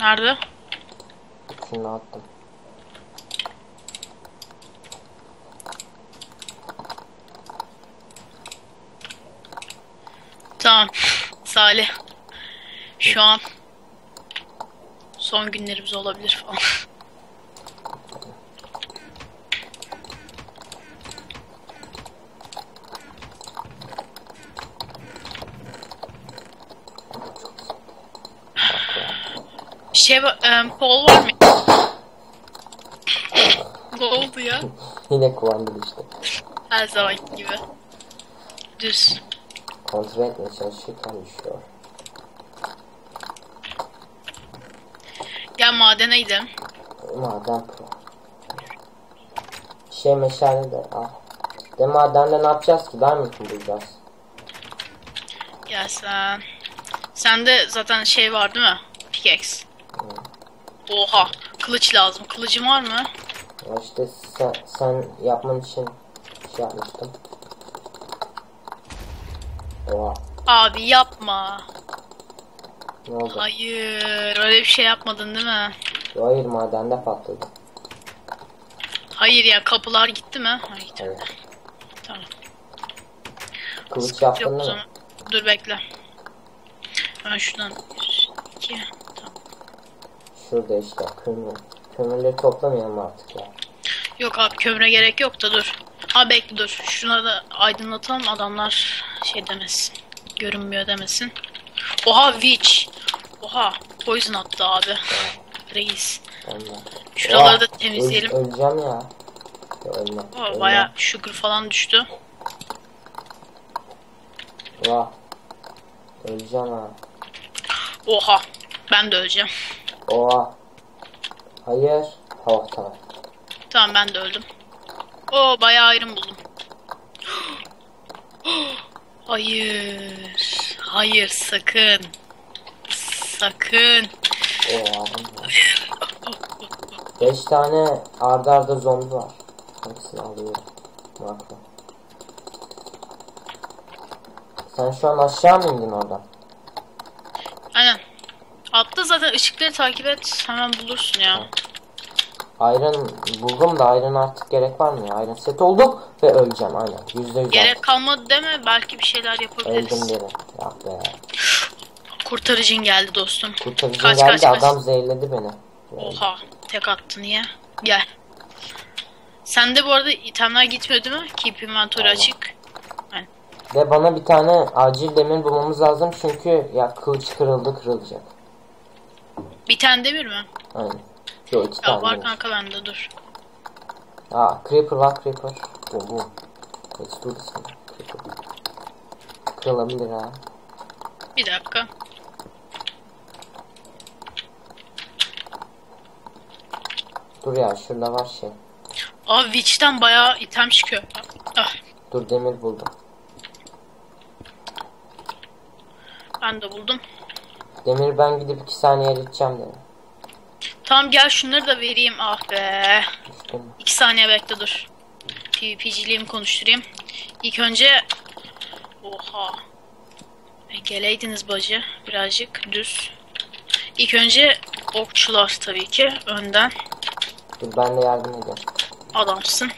Nerede? Şunu attım. Tamam. Salih. Şu an son günlerimiz olabilir falan. Şey, em, Paul var mı? ne oldu ya? Yine kullandım işte. Her zaman gibi. Düz. Kontrol etmeye çalışırken düşüyor. Gel madene gidelim. Maden pro. Şey meşale de al. De madende ne yapacağız ki? Diamond mı bulacağız? Gel sen. Sende zaten şey var değil mi? Pickaxe. Oha. Kılıç lazım. Kılıcım var mı? Ya işte sen, sen yapman için şey yapmıştım. Oha. Abi yapma. Ne oldu? Hayır. Öyle bir şey yapmadın değil mi? Hayır madende patladı. Hayır ya kapılar gitti mi? Hayır Tamam. Kılıç yaptın mı? Dur bekle. Ben şuradan 1, 2, Şurada işte kömür. Kömürleri toplamayalım artık ya. Yok abi kömüre gerek yok da dur. Ha bekle dur. Şuna da aydınlatalım adamlar şey demesin. Görünmüyor demesin. Oha witch. Oha poison attı abi. Reis. Şuraları da Oha, temizleyelim. öl- öleceğim ya. Oha, ölmem. baya sugar falan düştü. Vah. Öleceğim ha. Oha. Ben de öleceğim. Oha. Hayır. Hava tamam. Tamam ben de öldüm. Oo bayağı ayrım buldum. Hayır. Hayır sakın. Sakın. Oha. Beş tane arda arda zombi var. Hepsini alıyorum. Makro. Sen şu an aşağı mı indin oradan? Aynen. Altta zaten ışıkları takip et. Hemen bulursun ya. Iron buldum da Iron artık gerek var mı ya? Iron set olduk ve öleceğim aynen. Yüzde yüz Gerek kalmadı deme. Belki bir şeyler öldüm yapabiliriz. biri. Ya be. Kurtarıcın geldi dostum. Kurtarıcı Kaç, geldi kaç, kaç. adam zehirledi beni. Oha. Tek attı niye? Gel. Sende bu arada itemler gitmiyor değil mi? Keep inventory Tamam. açık. Ve bana bir tane acil demir bulmamız lazım çünkü ya kılıç kırıldı kırılacak. Bir tane demir mi? Aynen. Yok iki Ya tane var demir. kanka bende dur. Aa creeper var creeper. Bu bu. Let's do this. Creeper. Kırılabilir ha. Bir dakika. Dur ya şurada var şey. Abi Witch'ten bayağı item çıkıyor. Ah, Dur demir buldum. ben de buldum. Demir ben gidip iki saniye eriteceğim dedi. Tamam gel şunları da vereyim. Ah be. Düştüm. İki saniye bekle dur. PvP'ciliğimi konuşturayım. İlk önce... Oha. E, geleydiniz bacı. Birazcık düz. İlk önce okçular tabii ki. Önden. Dur ben de yardım edeyim. Adamsın.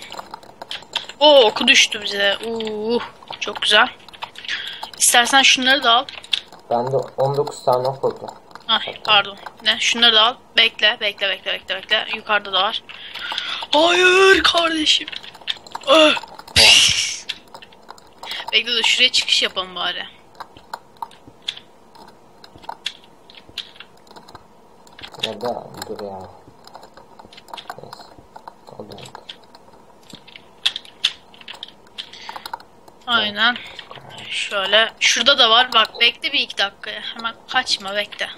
Oo oku düştü bize. Uh, çok güzel. İstersen şunları da al. Bende 19 tane ok oldu. Ay pardon. Ne? Şunları da al. Bekle, bekle, bekle, bekle, bekle. Yukarıda da var. Hayır kardeşim. Ah! bekle dur şuraya çıkış yapalım bari. Ya da dur ya. Neyse. Aynen. Şöyle. Şurada da var. Bak bekle bir iki dakika. Hemen kaçma bekle.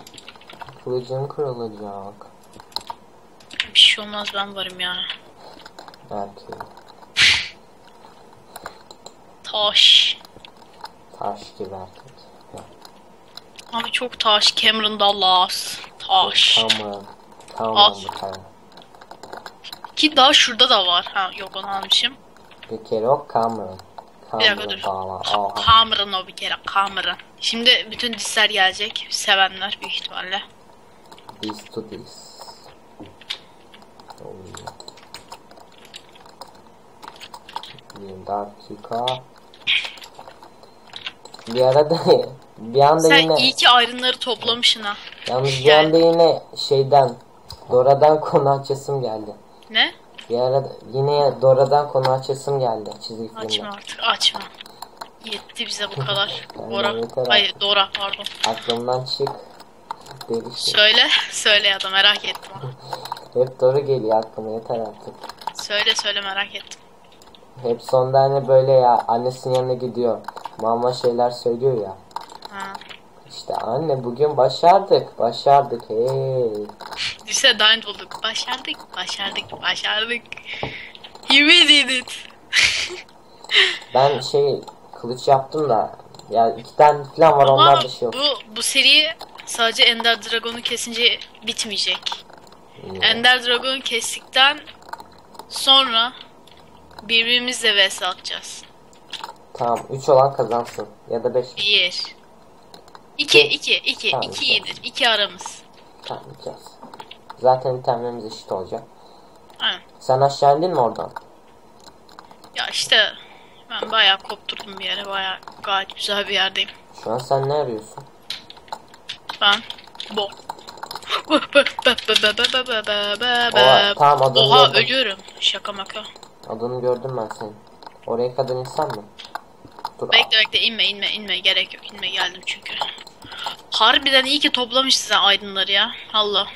Kılıcın kırılacak. Bir şey olmaz ben varım ya. Belki Taş. taş gibi erkek. Abi çok taş. Cameron Dallas. Taş. Tamam. Tamam. Ki daha şurada da var. Ha yok onu almışım. Bir kere o Cameron. Bir dakika dur. Cameron o bir kere. Cameron. Şimdi bütün disler gelecek. Sevenler büyük ihtimalle. this to this. Bir dakika. Bir arada bir anda Sen yine iyi ki ayrınları toplamışsın ha. yalnız bir anda yine şeyden Dora'dan konu açasım geldi. Ne? Bir arada yine Dora'dan konu açasım geldi çizgi filmde. Açma artık açma. Yetti bize bu kadar. Bora. Hayır Dora pardon. Aklımdan çık. Deli şey. Söyle. Söyle ya da merak ettim. Hep Dora geliyor aklıma yeter artık. Söyle söyle merak ettim. Hep sonda hani böyle ya annesinin yanına gidiyor. Mama şeyler söylüyor ya. Ha. İşte anne bugün başardık. Başardık hey. Lise diamond bulduk. Başardık. Başardık. Başardık. You did it. Ben şey kılıç yaptım da ya iki tane falan var Ama onlar da şey yok. bu, bu seri sadece Ender Dragon'u kesince bitmeyecek. Hmm. Ender Dragon'u kestikten sonra birbirimizle vs atacağız. Tamam 3 olan kazansın ya da 5. Bir. İki, iki, iki. Tamam, iki tamam. iyidir. İki aramız. Tamam gideceğiz. Zaten itemlerimiz eşit olacak. Aynen. Sen aşağı indin mi oradan? Ya işte ben bayağı kopturdum bir yere. Bayağı gayet güzel bir yerdeyim. Şu an sen ne arıyorsun? Ben bo. Oha, tamam, adını Oha gördüm. ölüyorum. Şaka maka. Adını gördüm ben senin. Oraya kadar insan mı? Dur. Bekle bekle inme inme inme gerek yok inme geldim çünkü. Harbiden iyi ki toplamışsın sen aydınları ya. Allah.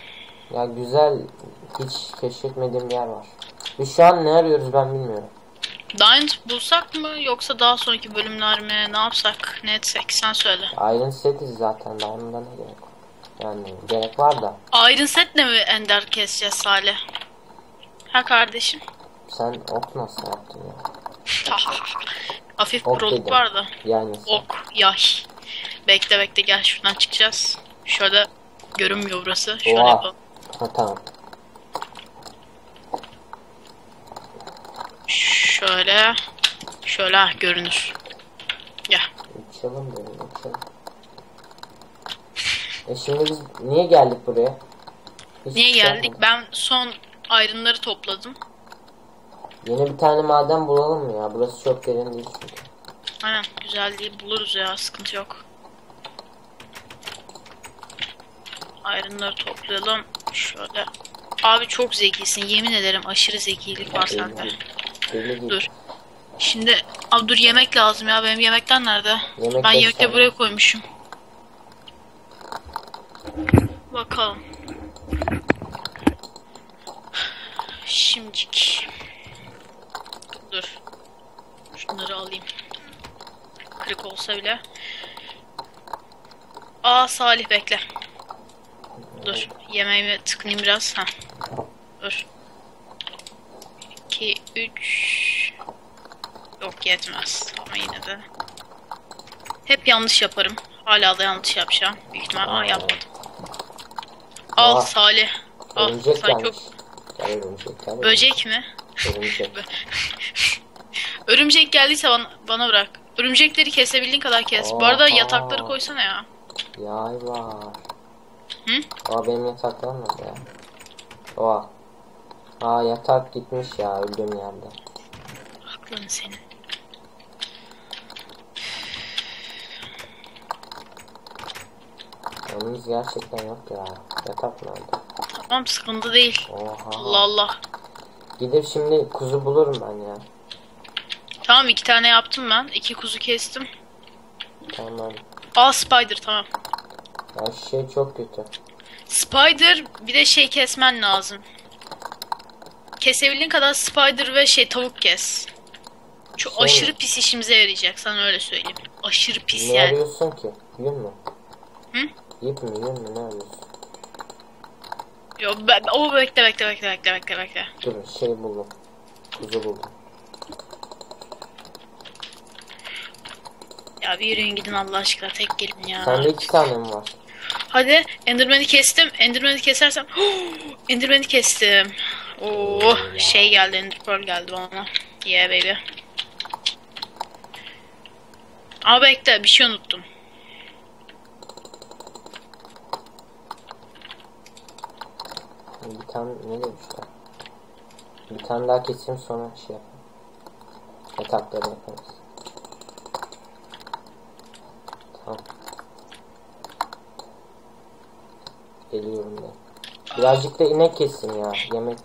Ya güzel hiç keşfetmediğim bir yer var. Biz şu an ne arıyoruz ben bilmiyorum. Diamond bulsak mı yoksa daha sonraki bölümler mi? Ne yapsak? Ne etsek? Sen söyle. Iron setiz zaten daha ondan ne gerek var? Yani gerek var da Iron Set'le mi Ender keseceğiz Salih? Ha kardeşim. sen ok nasıl yaptın ya? Hafif Ok proluk var da. Yani Ok, yay. Bekle bekle gel şuradan çıkacağız. Şöyle görünmüyor burası. Şöyle Oha. yapalım. Ha tamam. Şöyle. Şöyle ha, görünür. Gel. Uçalım böyle uçalım. E şimdi biz niye geldik buraya? Hiç Niye şey geldik? yapmadık. Ben son ayrınları topladım. Yeni bir tane maden bulalım mı ya? Burası çok derin değil çünkü. Aynen güzel değil buluruz ya sıkıntı yok. Ayrınları toplayalım. Şöyle. Abi çok zekisin yemin ederim aşırı zekilik var sende. Dur. Şimdi abi dur yemek lazım ya benim yemekler nerede? Yemek ben tane. buraya koymuşum. Bakalım. Şimdiki. Dur. Şunları alayım. Kırık olsa bile. Aa Salih bekle. Dur. Yemeğimi tıkınayım biraz. Ha. Dur. 2 3 Yok yetmez ama yine de. Hep yanlış yaparım. Hala da yanlış yapacağım. Büyük ihtimal. Aa yapmadım. Al Aa, Salih. Al. Örümcek Sen gelmiş. çok Gel örümcek gel. böcek mi? Örümcek. Örümcek geldiyse bana, bana bırak. Örümcekleri kesebildiğin kadar kes. Bu Aa, arada aa. yatakları koysana ya. Yay var. Hı? Aa benim yataklarım nerede ya? Oha. Aa yatak gitmiş ya öldüğüm yerde. Aklın senin. Yalnız gerçekten yok ya. Yatak nerede? Tamam sıkıntı değil. Oha. Allah Allah. Gidip şimdi kuzu bulurum ben ya. Tamam iki tane yaptım ben. İki kuzu kestim. Tamam. Aa spider tamam. Ya şu şey çok kötü. Spider bir de şey kesmen lazım. Kesebildiğin kadar spider ve şey tavuk kes. Çok Şey aşırı mi? pis işimize yarayacak sana öyle söyleyeyim. Aşırı pis Ne yani. arıyorsun ki? Yün mü? Hı? İp mi yün mü ne arıyorsun? Yo, ben, o bekle bekle bekle bekle bekle bekle. Dur şey buldum. Kuzu buldum. Ya bir yürüyün gidin Allah aşkına tek gelin ya. Sende iki tane mi var? Hadi Enderman'i kestim. Enderman'i kesersem Enderman'i kestim. Oo şey geldi Ender Pearl geldi bana. Yeah baby. Ama bekle bir şey unuttum. Bir tane ne demişler? Bir tane daha keseyim sonra şey yapalım. Yatakları yaparız. Tamam. Geliyorum ben. Birazcık da inek kessin ya. Yemek.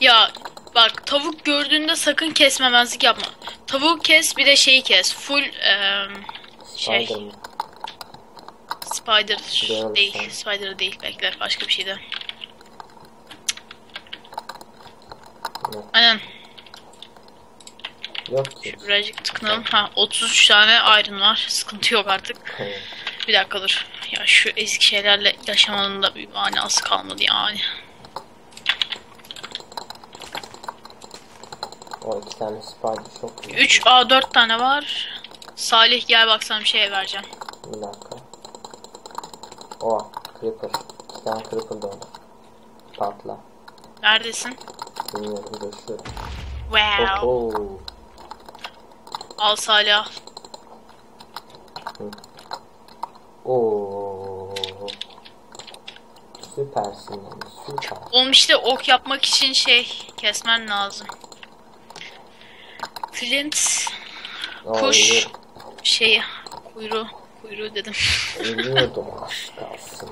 Ya bak tavuk gördüğünde sakın kesmemezlik yapma. Tavuk kes bir de şeyi kes. Full eee, şey Spider spider değil. Spider değil. Bekle başka bir şeydi. Yok. Aynen. Yok ki. Birazcık tıkınalım. Ha 33 tane iron var. Sıkıntı yok artık. Bir dakika dur. Ya şu eski şeylerle yaşamanın da bir manası kalmadı yani. o iki tane spider çok güzel. 3 A 4 tane var. Salih gel bak sana bir şey vereceğim. Bir dakika. Oha. Creeper. İki tane creeper doğdu. Patla. Neredesin? Bilmiyorum görüşüyorum. Wow. Oho. Al Salih al. Oo. Süpersin yani süper. Oğlum işte ok yapmak için şey kesmen lazım. Flint Kuş. şeyi kuyruğu kuyruğu dedim. Ölüyordum az kalsın.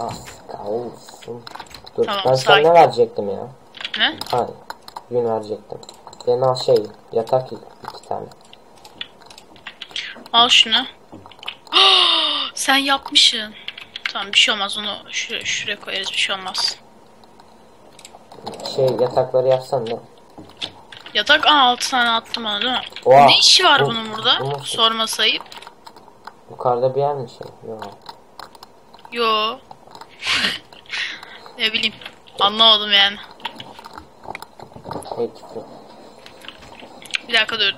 Az kalsın. Dur Tamam, ben sana ne verecektim ya? ne? Hayır. Gün verecektim. Ben al şey yatak iki tane. Al şunu. Sen yapmışsın. Tamam bir şey olmaz onu şuraya, şuraya koyarız bir şey olmaz. Şey yatakları yapsan da. Yatak aa 6 tane attım ona değil mi? Oha. Ne işi var Bu- bunun burada? bu nasıl? Sorma sayıp. Yukarıda bir yer mi şey? Yok. Yo. ne bileyim. Anlamadım yani. Peki. Bir dakika dur.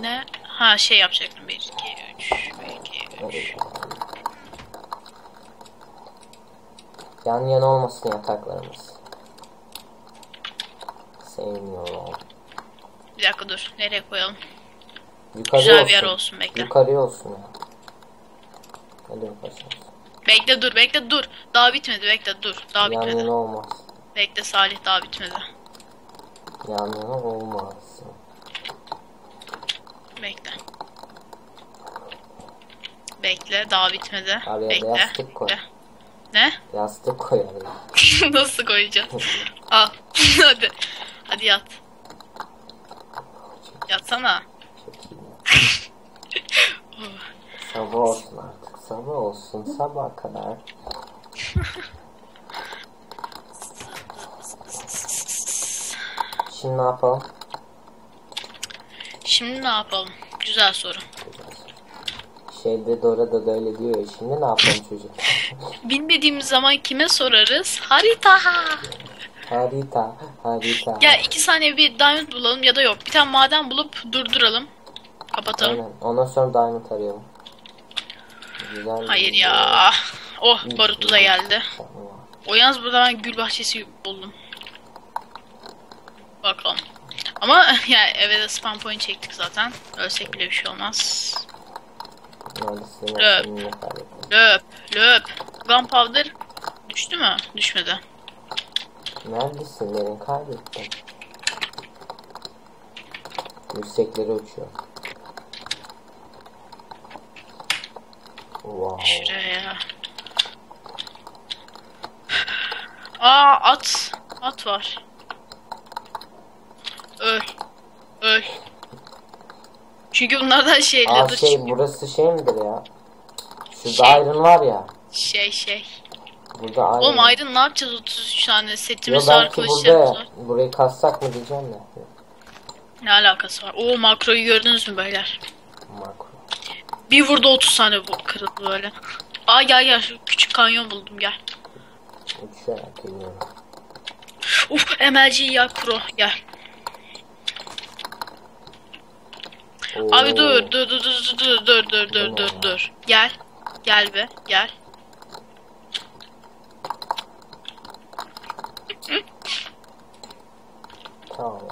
Ne? Ha şey yapacaktım. 1, 2, 3, 1, 2, 3. Yan yana olmasın yataklarımız. Sevmiyorum. Bir dakika dur. Nereye koyalım? Yukarı Güzel olsun. bir yer olsun bekle. Yukarı olsun ya. Hadi yaparsınız. Bekle dur bekle dur. Daha bitmedi bekle dur. Daha Yan bitmedi. yana olmaz. Bekle Salih daha bitmedi. Yan yana olmaz. Bekle. Bekle daha bitmedi. Abi, Bekle. Bekle. Ne? Yastık koyarız. Nasıl koyacağız? Al. Hadi. Hadi yat. Yatsana. Sabah olsun artık. Sabah olsun. Sabah kadar. Şimdi ne yapalım? Şimdi ne yapalım? Güzel soru. Şeyde Dora da böyle diyor. Şimdi ne yapalım çocuk? Bilmediğimiz zaman kime sorarız? Harita. Harita. Harita. Ya iki saniye bir diamond bulalım ya da yok. Bir tane maden bulup durduralım. Kapatalım. Aynen. Ondan sonra diamond arayalım. Güzel. Hayır bir- ya. Oh barutu da geldi. O yalnız burada ben gül bahçesi buldum. Bakalım. Ama ya eve de spam point çektik zaten. Ölsek bile bir şey olmaz. Kaybettim. Löp, löp. Gunpowder düştü mü? Düşmedi. Neredesin? Beni kaybettim. Yükseklere uçuyor. Wow. Şuraya. Aa at. At var. Öl. Öl. Çünkü bunlardan şey Aa şey çıkıyor. burası şey midir ya? Şurada Şey. iron var ya. Şey şey. Burada iron. Oğlum Iron ne yapacağız 33 tane Yo, setimiz var belki kılıçlarımız burada var. burayı kassak mı diyeceğim de. Ne alakası var? Oo makroyu gördünüz mü beyler? Makro. Bir vurdu 30 tane bu kırıldı böyle. Aa gel gel şu küçük kanyon buldum gel. Uçarak geliyorum. Uf MLG ya pro gel. Oo. Abi dur dur dur dur dur dur dur dur dur dur. Gel. Gel be gel. Tamam.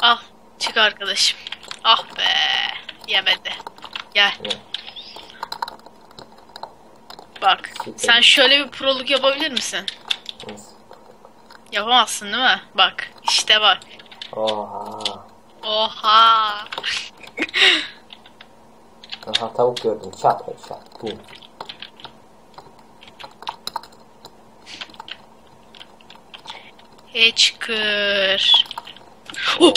Al çık arkadaşım. Ah be yemedi. Gel. Bak sen şöyle bir proluk yapabilir misin? Yapamazsın değil mi? Bak. işte bak. Oha. Oha. Aha tavuk gördüm. Çat headshot. Boom. Hiçkır. Oo.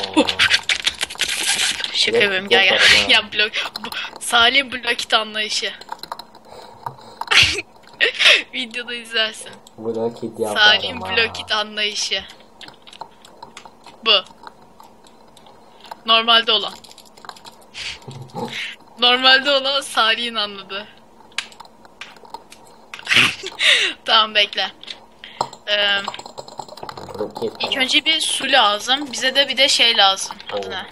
Şaka Blok yapıyorum gel gel. ya blok. Bu, Salih blokit anlayışı. Videoda izlersin. Blokit yaparım Salih'in blokit anlayışı. Bu. Normalde olan. Normalde olan Salih'in anladığı. tamam bekle. Ee, ilk önce bir su lazım. Bize de bir de şey lazım. Adı ne?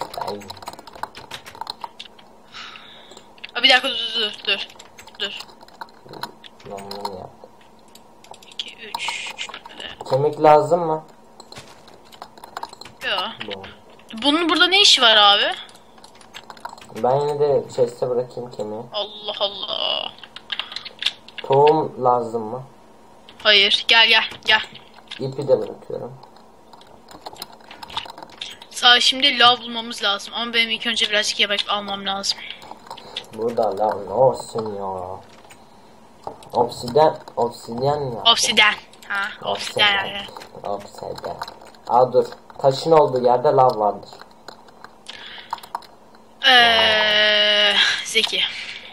Aa, bir dakika dur dur dur. Dur. Lan bunu yaptım. 2, 3. Kemik lazım mı? Yok. Bu. Bunun burada ne işi var abi? Ben yine de chest'e bırakayım kemiği. Allah Allah. Tohum lazım mı? Hayır. Gel gel gel. İpi de bırakıyorum. Sağ şimdi lav bulmamız lazım. Ama benim ilk önce birazcık yemek almam lazım. Burada lan ne olsun ya. Obsidyen, obsidyen mi yaptın? Obsiden. Ha, obsiden. Obsidyen. Aa dur. Taşın olduğu yerde lav vardır. Eee Zeki.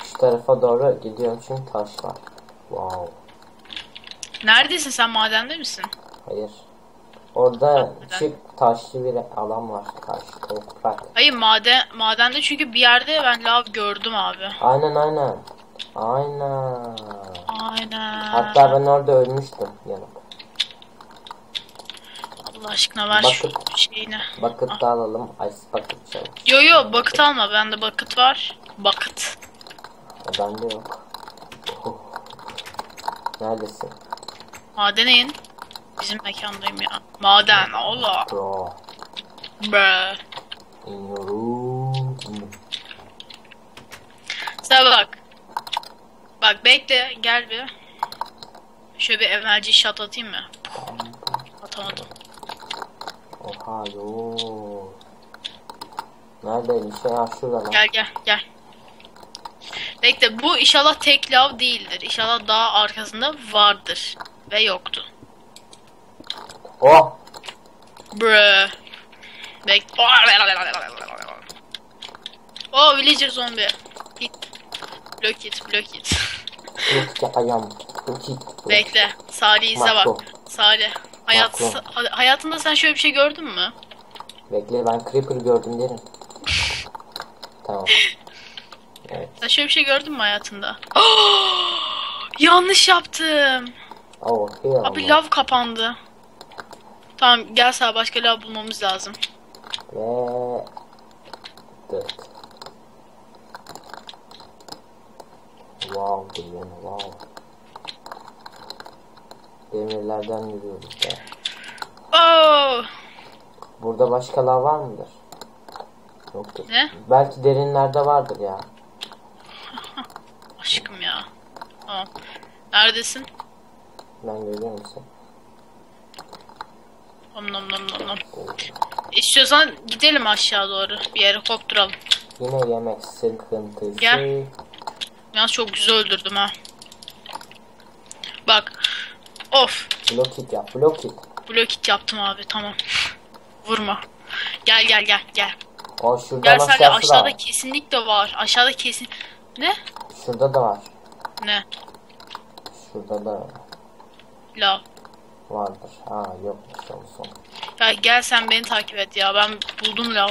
Şu tarafa doğru gidiyorum çünkü taş var. Wow. Neredesin sen madende misin? Hayır. Orada küçük taşlı bir alan var. Taş, toprak. Hayır maden madende çünkü bir yerde ben lav gördüm abi. Aynen aynen. Aynen. Aynen. Hatta ben orada ölmüştüm yanıp. Allah aşkına ver şu Bakın. şeyini. Bucket da alalım. Ice bucket çabuk. Yo yo bucket alma bende bucket var. Bucket. Ha, Bende yok. Oh. Neredesin? Madene in. Bizim mekandayım ya. Maden Allah. Bro. Bre. In your room. Sen bak. Bak bekle gel bir. Şöyle bir evvelci shot atayım mı? Atamadım. Oha yo. Neredeymiş ya? Şurada lan. Gel gel gel. Bekle bu inşallah tek lav değildir. İnşallah daha arkasında vardır. Ve yoktu. Oh! Bre. Bek. Oh villager zombi. Hit. Block it, block it. Yapacağım. Yok Bekle. Salih izle bak. Salih. Hayat, hayatında sen şöyle bir şey gördün mü? Bekle ben Creeper gördüm derim. Tamam. Evet. Sen şöyle bir şey gördün mü hayatında? Yanlış yaptım. Oh, Abi lav kapandı. Tamam gel sağ başka lav bulmamız lazım. Ve... Dört. Wow wow. Demirlerden yürüyoruz ya. Oo! Burada başka lav var mıdır? Yoktur. Ne? Belki derinlerde vardır ya. Aşkım ya. Tamam. Neredesin? Ben görüyor musun? Nom nom nom nom nom. İstiyorsan gidelim aşağı doğru. Bir yere kopturalım. Yine yemek sıkıntısı. Gel. Yalnız çok güzel öldürdüm ha. Of. Block it yap, block it. Blokit yaptım abi tamam. Vurma. Gel gel gel gel. O şuradan Gel da aşağıda var. kesinlikle var. Aşağıda kesin. Ne? Şurada da var. Ne? Şurada da Lav. vardır. Ha yokmuş olsun. Ya gel sen beni takip et ya. Ben buldum lav.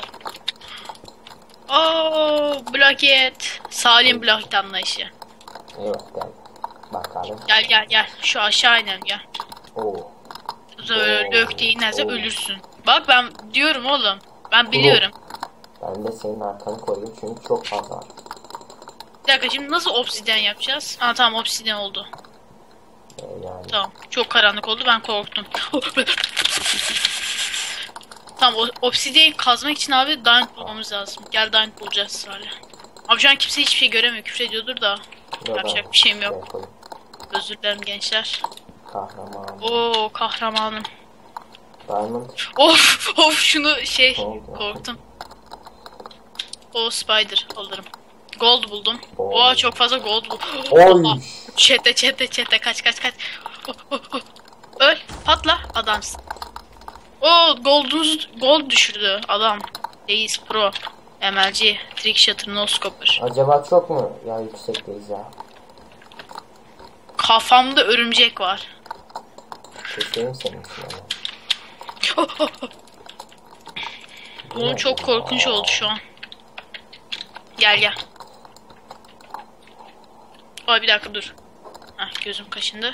Oo, blokit. Salim blokit anlayışı. Evet gel. Bakalım. Gel gel gel. Şu aşağı inelim gel. Oo. Böyle Oo. döktüğün inerse Oo. ölürsün. Bak ben diyorum oğlum. Ben biliyorum. Ben de senin arkanı koyayım çünkü çok fazla var. Bir dakika şimdi nasıl obsidyen yapacağız? Aa tamam obsidyen oldu. Ee, yani. Tamam. Çok karanlık oldu ben korktum. tamam o obsidyen kazmak için abi diamond bulmamız lazım. Gel diamond bulacağız Salih. Abi şu an kimse hiçbir şey göremiyor. Küfür ediyordur da. Ya Yapacak bir şeyim yok. Özür dilerim gençler. Kahraman. Oo kahramanım. Diamond. Of of şunu şey Oldu. korktum. O spider alırım. Gold buldum. Oo. Oha çok fazla gold bu. Oy. Oha. Çete çete çete kaç kaç kaç. Oh, oh, oh. Öl patla adamsın. O gold'unuz gold düşürdü adam. Reis pro. MLG, trick shooter, no scoper. Acaba çok mu? Ya yüksekteyiz ya. Kafamda örümcek var. Senin için ama. Oğlum çok korkunç oldu şu an. Gel gel. Ay bir dakika dur. Hah gözüm kaşındı.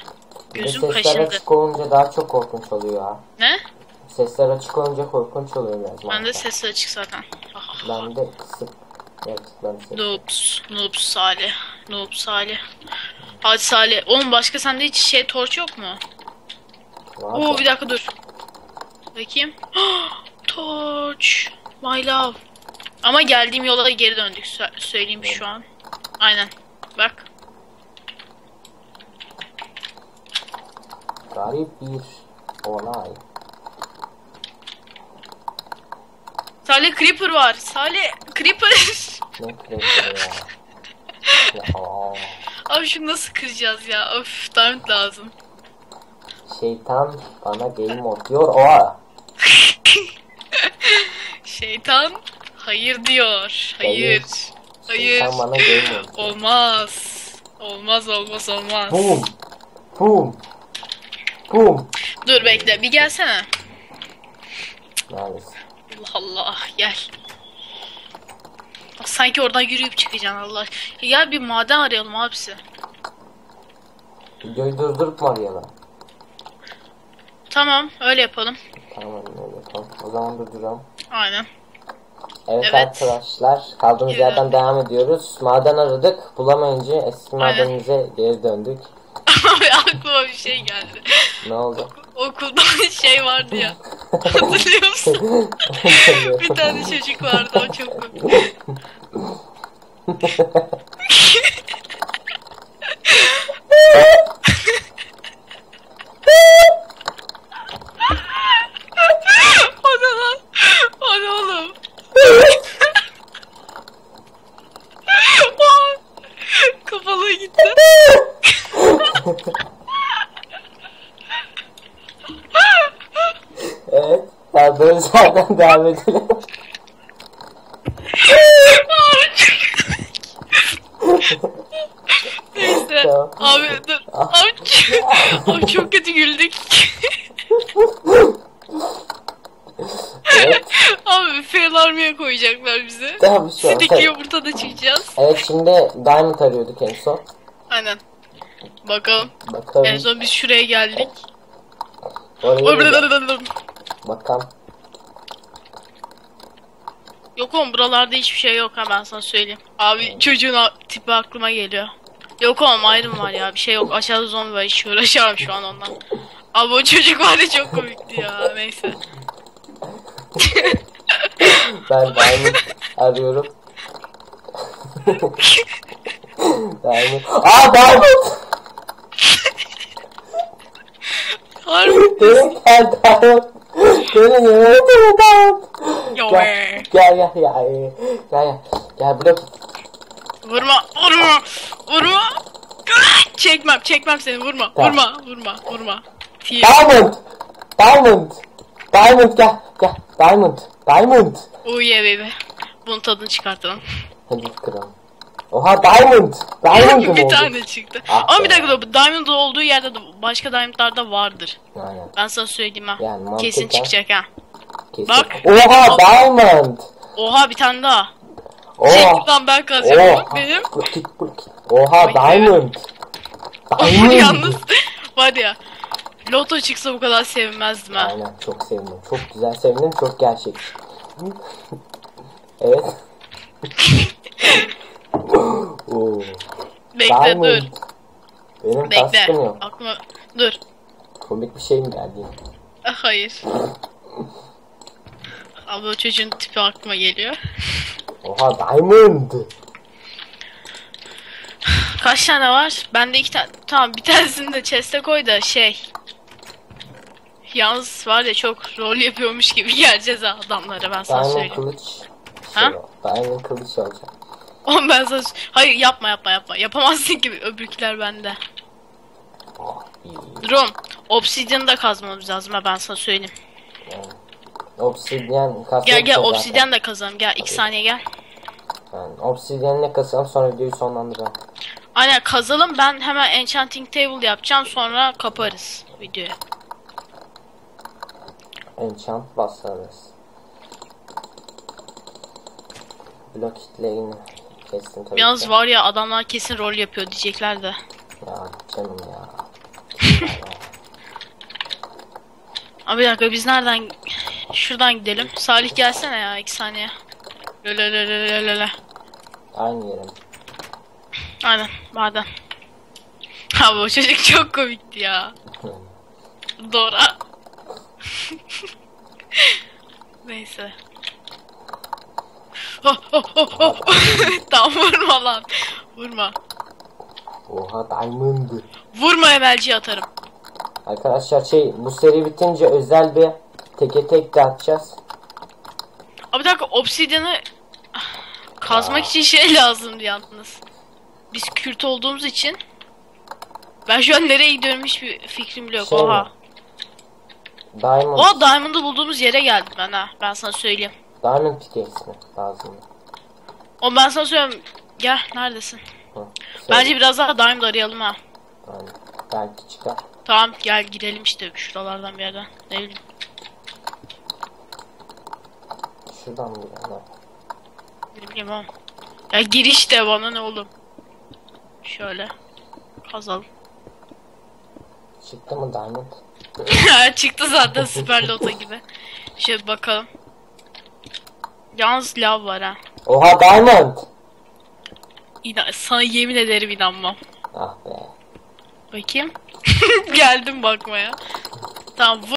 De Gözüm sesler kaşındı. açık olunca daha çok korkunç oluyor ha. Ne? Sesler açık olunca korkunç oluyor biraz. Bende mantık. sesi açık zaten. Ah, Ben de kısık. Evet ben. Noobs. Noobs Salih. Noobs Salih. Hadi Salih. Oğlum başka sende hiç şey torç yok mu? Var Oo bir dakika dur. Bakayım. torch. My love. Ama geldiğim yola geri döndük. Sö- söyleyeyim şu an. Aynen. Bak. Garip bir olay. Salih Creeper var. Salih Creeper. Ne kırıklı ya. Abi şunu nasıl kıracağız ya? Of diamond lazım. Şeytan bana mod diyor. Oha. Şeytan hayır diyor. Hayır. Hayır. Şeytan bana mod diyor. Olmaz. Olmaz olmaz olmaz. Boom. Boom. Boom. Dur bekle bir gelsene. Neredesin? Allah Allah gel. Sanki oradan yürüyüp çıkacaksın Allah. Ya bir maden arayalım abisi. Durdurup mu arayalım? Tamam öyle yapalım. Tamam öyle yapalım. O zaman durduruyorum. Aynen. Evet, Evet. arkadaşlar kaldığımız Evet. yerden devam ediyoruz. Maden aradık. Bulamayınca eski madenimize geri döndük. Aklıma bir şey geldi. Ne oldu? Okulda şey vardı ya. Hatırlıyor musun? bir tane çocuk vardı o çok komik. o ne lan? O ne oğlum? Aa, Kafalığı gitti. Evet. Kaldığımız yerden devam edelim. Neyse. Tamam. Abi dur. Abi, abi çok kötü güldük. evet. Abi fail army'e koyacaklar bizi. Tamam şu an. Sidikli yumurtada çıkacağız. Evet şimdi diamond arıyorduk en son. Aynen. Bakalım. Bakalım. En son biz şuraya geldik. Oraya bakalım. Yok oğlum buralarda hiçbir şey yok ha ben sana söyleyeyim. Abi çocuğun tipi aklıma geliyor. Yok oğlum Iron var ya bir şey yok. Aşağıda zombi var hiç uğraşamam şu an ondan. Abi o çocuk var ya çok komikti ya neyse. Ben diamond arıyorum. diamond. Aa diamond! Harbi. Benim gel diamond. Benim yemeğim diamond. Yo be. gel gel gel. Gel gel. Gel blok. Vurma vurma vurma. Çekmem çekmem seni vurma Tamam. vurma vurma vurma. Tiye. Diamond! Diamond! Diamond gel gel. Diamond! Diamond! Oh yeah baby. Bunun tadını çıkartalım. Hadi kıralım. Oha Diamond! Diamond'ım bir oldu. tane çıktı. Ah Ama be. bir dakika. Diamond olduğu yerde de başka diamondlar da vardır. Aynen. Ben sana söyleyeyim ha. Yani Kesin çıkacak ha. Kesin. Bak. Oha Diamond! Oha bir tane daha. Oha! Çekten ben kazacağım. Oha! Bak benim. Oha Diamond! Diamond! Yalnız var ya. Loto çıksa bu kadar sevinmezdim ha. Aynen çok sevindim. Çok güzel sevindim. Çok gerçek. evet. Oo. Bekle Diamond. dur. Benim Bekle. kaskım yok. Aklıma dur. Komik bir şey mi geldi? Ah, hayır. Abi o çocuğun tipi aklıma geliyor. Oha Diamond! Kaç tane var? Bende iki tane. Tamam bir tanesini de chest'e koy da şey. Yalnız var ya çok rol yapıyormuş gibi geleceğiz ha adamlara ben sana Diamond söyleyeyim. kılıç. Ha? Şey o, Diamond kılıç olacak. Oğlum ben sana... Hayır yapma yapma yapma. Yapamazsın gibi öbürküler bende. Rom, obsidian'ı da kazmamız lazım ha ben sana söyleyeyim. Yani. Obsidyen kasalım. Gel gel zaten. obsidian da kazalım. Gel 2 saniye gel. Yani obsidyenle kasalım sonra videoyu sonlandıralım. Aynen kazalım ben hemen enchanting table yapacağım sonra kaparız videoyu. Enchant basarız. Blok hitlerini kestim tabii Yalnız ki. var ya adamlar kesin rol yapıyor diyecekler de. Ya canım ya. Abi bir dakika biz nereden şuradan gidelim. Salih gelsene ya 2 saniye. Löle. Aynı yerim. Aynen madem. Abi o çocuk çok komikti ya. Dora. Neyse. Oh, oh, oh, oh. tamam vurma lan. Vurma. Oha diamond. Vurma emelci atarım. Arkadaşlar şey bu seri bitince özel bir teke tek de atacağız. Abi bir dakika obsidyanı kazmak için şey lazımdı yalnız. Biz Kürt olduğumuz için. Ben şu an nereye gidiyorum hiçbir fikrim bile yok. Şey Oha. mi? Diamond. O Diamond'ı bulduğumuz yere geldim ben ha. Ben sana söyleyeyim. Diamond pickaxe mi? Lazım. O ben sana söylüyorum. Gel neredesin? Hı. Bence biraz daha Diamond arayalım ha. Yani belki çıkar. Tamam gel girelim işte şuralardan bir yerden. Ne bileyim. Şuradan mı girelim? Ne bileyim oğlum. Ya giriş de bana ne oğlum. Şöyle. Kazalım. Çıktı mı diamond? Çıktı zaten süper loto gibi. Şöyle bakalım. Yalnız lav var ha. Oha diamond. İnan sana yemin ederim inanmam. Ah be. Bakayım. Geldim bakmaya. Tamam